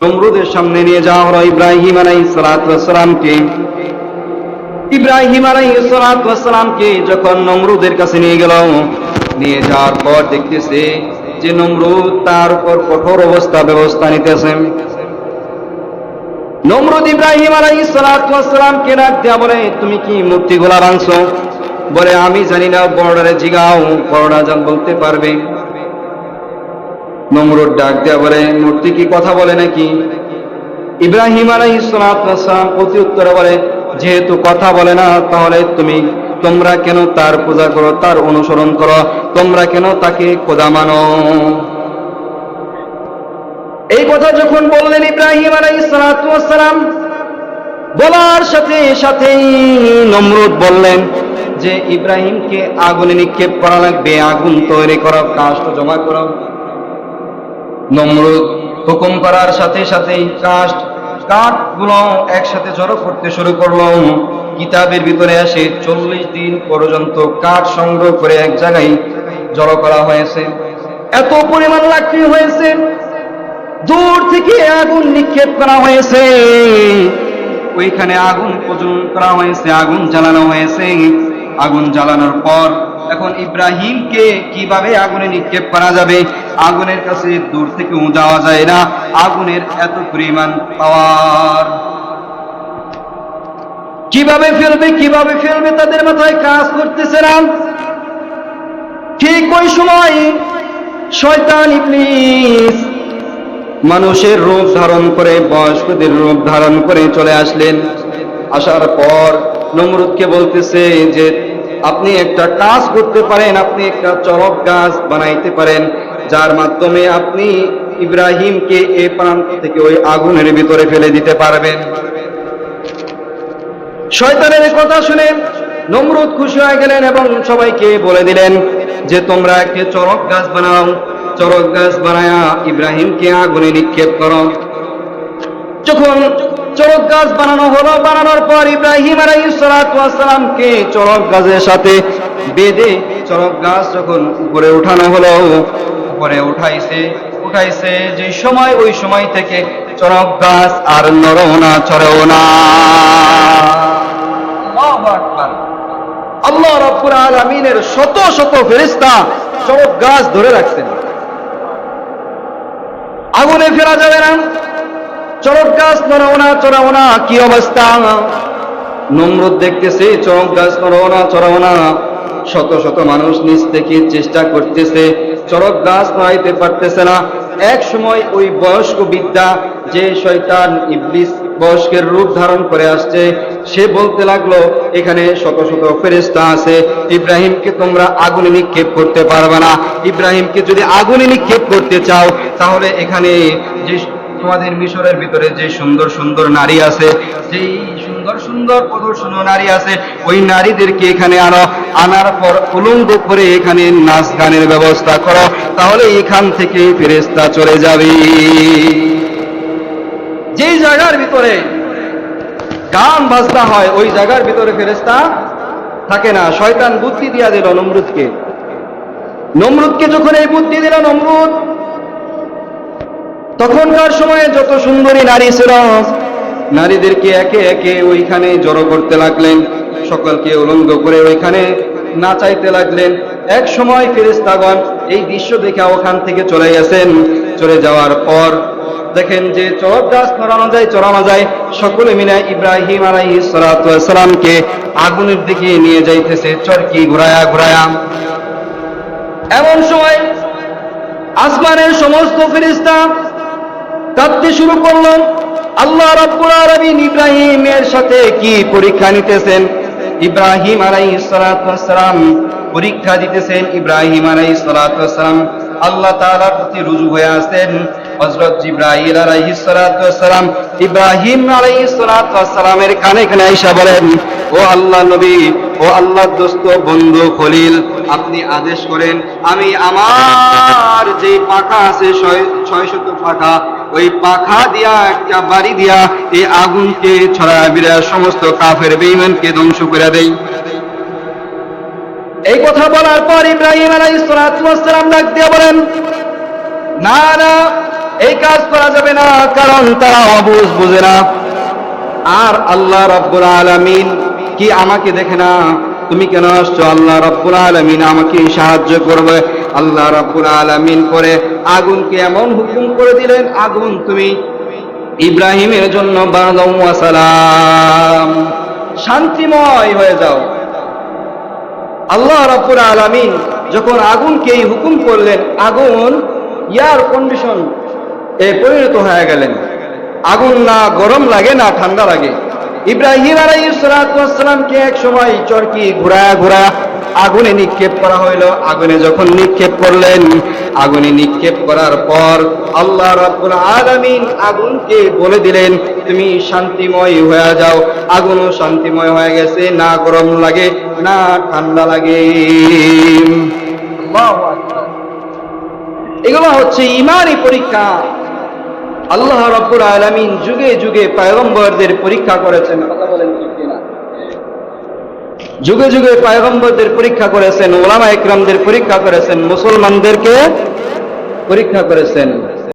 নমরুদের সামনে নিয়ে যাওয়া হলো ইব্রাহিম আলাই সালাতামকে ইব্রাহিম আলাই সালাতামকে যখন নমরুদের কাছে নিয়ে গেল, নিয়ে যাওয়ার পর দেখতেছে যে নমরুদ তার উপর কঠোর অবস্থা, ব্যবস্থা নিতেছে। নমরুদ ইব্রাহিম আলাই সালাতামকে ডাক দেয়া বলে, তুমি কি মূর্তি গোলা বলে, আমি জানি না, বর্ডারে জিগাও, বর্ডার যান বলতে পারবে। নমরুদ ডাক দেয়া বলে, মূর্তি কি কথা বলে নাকি? ইব্রাহিম আলাই সালাম প্রতি উত্তরে বলে, যেহেতু কথা বলে না, তাহলে তুমি, তোমরা কেন তার পূজা করো, তার অনুসরণ করো? তোমরা কেন তাকে খোদা মানো? এই কথা যখন বললেন ইব্রাহিম আলাই সালাম, বলার সাথে সাথেই নমরুদ বললেন যে, ইব্রাহিমকে আগুনে নিক্ষেপ করা লাগবে, আগুন তৈরি করা কাষ্ট জমা করা। নমরুদ হুকুম করার সাথে সাথেই কাঠ কাঠগুলো একসাথে জড়ো করতে শুরু করল কিতাবের ভিতরে আসে চল্লিশ দিন পর্যন্ত কাঠ সংগ্রহ করে এক জায়গায় জড়ো করা হয়েছে। এত পরিমাণ লাকড়ি হয়েছে। দূর থেকে আগুন নিক্ষেপ করা হয়েছে। ওইখানে আগুন প্রজ্বলন করা হয়েছে, আগুন জ্বালানো হয়েছে। আগুন জ্বালানোর পর এখন ইব্রাহিমকে কীভাবে আগুনে নিক্ষেপ করা যাবে? আগুনের কাছে দূর থেকে যাওয়া যায় না। আগুনের এত পরিমাণ পাওয়ার। কীভাবে ফেলবে কীভাবে ফেলবে, তাদের মাথায় কাজ করতেছে না। ঠিক ওই সময় শয়তান ইবলিস মানুষের রূপ ধারণ করে, বয়স্কদের রূপ ধারণ করে চলে আসলেন। আসার পর নমরুদকে বলতেছে যে আপনি একটা কাজ করতে পারেন, আপনি একটা চরক গাছ বানাইতে পারেন, যার মাধ্যমে আপনি ইব্রাহিমকে এ প্রান্ত থেকে ওই আগুনের ভিতরে ফেলে দিতে পারবেন। শয়তানের কথা শুনে নমরুদ খুশি হয়ে গেলেন এবং সবাইকে বলে দিলেন যে, তোমরা একটি চরক গাছ বানাও, চরক গাছ বানায়া ইব্রাহিমকে আগুনে নিক্ষেপ করো। যখন চরক গাছ বানানো হলো। বানানোর পর ইব্রাহিম আলাইসালামকে চরক গাছের সাথে বেঁধে চরক গাছ যখন উপরে উঠানো হলো, উপরে উঠাইছে উঠাইছে যে সময় ওই সময় থেকে চরক গাছ আর নড়ও না, চড়েও না। আল্লাহু রব্বুল আলমিনের শত শত ফেরিস্তা চরক গাছ ধরে রাখছেন। আগুনে ফেরা যাবে না? চরক গাছ নড়াও না, চড়াও না, কি অবস্থা? নমরুদ দেখতেছে, চরক গাছ নড়াও না, চড়াও না। শত শত মানুষ নিজ থেকে চেষ্টা করতেছে, চরক গাছ নড়াইতে পারতেছে না। এক সময় ওই বয়স্ক বিদ্যা যে শয়তান ইবলিস বয়স্কের রূপ ধারণ করে আসছে, সে বলতে লাগল, এখানে শত শত ফেরেস্তা আছে, ইব্রাহিমকে তোমরা আগুনে নিক্ষেপ করতে পারবে না। ইব্রাহিমকে যদি আগুনে নিক্ষেপ করতে চাও, তাহলে এখানে যে তোমাদের মিশরের ভিতরে যে সুন্দর সুন্দর নারী আছে, যেই সুন্দর সুন্দর প্রদর্শন নারী আছে, ওই নারীদেরকে এখানে আনো, আনার পর উলঙ্গ করে এখানে নাচ গানের ব্যবস্থা করো, তাহলে এখান থেকে ফেরেস্তা চলে যাবে। যেই জায়গার ভিতরে গান বাজনা হয়, ওই জায়গার ভিতরে ফেরেস্তা থাকে না। শয়তান বুদ্ধি দিয়া দিল নমরুদকে। নমরুদকে যখন এই বুদ্ধি দিল, নমরুদ তখনকার সময়ে যত সুন্দরী নারী ছিল, নারীদেরকে একে একে ওইখানে জড়ো করতে লাগলেন, সকলকে উলঙ্গ করে ওইখানে নাচাইতে লাগলেন। এক সময় ফেরেস্তাগণ এই দৃশ্য দেখে ওখান থেকে চলে গেছেন। চলে যাওয়ার পর দেখেন যে চরক গাছ নড়ানো যায় চড়ানো যায় সকলে মিলে ইব্রাহিম আলাই সালামকে আগুনের দিকে নিয়ে যাইতেছে, চরকি ঘুরায়া ঘুরায়া। এমন সময় আসমানের সমস্ত ফেরিস্তা কাঁদতে শুরু করল। আল্লাহ রাব্বুল আলামিন ইব্রাহিমের সাথে কি পরীক্ষা নিতেছেন? ইব্রাহিম আলাইহিস সালাম পরীক্ষা দিতেছেন ইব্রাহিম আলাইহিস সালাম। আল্লাহ তাআলার প্রতি রুজু হয়ে আসেন হযরত জিব্রাইল আলাইহিস সালাম ইব্রাহিম আলাইহিস সালামের কানে কানে আয়েশা বলেন, ও আল্লাহ নবী, ও আল্লাহ দোস্ত, বন্ধু, খলিল, আপনি আদেশ করেন, আমি আমার যে পাখা আছে ছয় শত পাখা ওই পাখা দিয়া, একটা বাড়ি দিয়া এই আগুনকে ছড়া বিরা সমস্ত কাফের বেঈমানকে ধ্বংস করে দেই এই কথা বলার পর ইব্রাহিম আলাইহিস সালাম ডাক দিয়ে বলেন, না না, এই কাজ করা যাবে না, কারণ তারা অবুঝ বুঝে না। আর আল্লাহ রব্বুল আলামিন কি আমাকে দেখে না? তুমি কেন আসছো? আল্লাহ রব্বুল আলামিন আমাকে সাহায্য করবে। আল্লাহ রব্বুল আলামিন করে আগুনকে এমন হুকুম করে দিলেন, আগুন তুমি ইব্রাহিমের জন্য সালাম। শান্তিময় হয়ে যাও। আল্লাহ রাব্বুল আলামিন যখন আগুনকে এই হুকুম করলেন, আগুন ইয়ার কন্ডিশন এ পরিণত হয়ে গেলেন। আগুন না গরম লাগে, না ঠান্ডা লাগে। ইব্রাহিম আলাইসালামকে এক সময় চরকি ঘোরা ঘোরা আগুনে নিক্ষেপ করা হইল। আগুনে যখন নিক্ষেপ করলেন, আগুনে নিক্ষেপ করার পর আল্লাহ রাব্বুল আলামিন আগুনকে বলে দিলেন, তুমি শান্তিময় হয়ে যাও। আগুনও শান্তিময় হয়ে গেছে, না গরম লাগে, না ঠান্ডা লাগে। এগুলো হচ্ছে ইমানই পরীক্ষা। আল্লাহ রব্বুল আলামিন যুগে যুগে পায়গম্বরদের পরীক্ষা করেছেন। বলেন যুগে যুগে পায়গম্বরদের পরীক্ষা করেছেন, ওলামা একরামদের পরীক্ষা করেছেন, মুসলমানদেরকে পরীক্ষা করেছেন।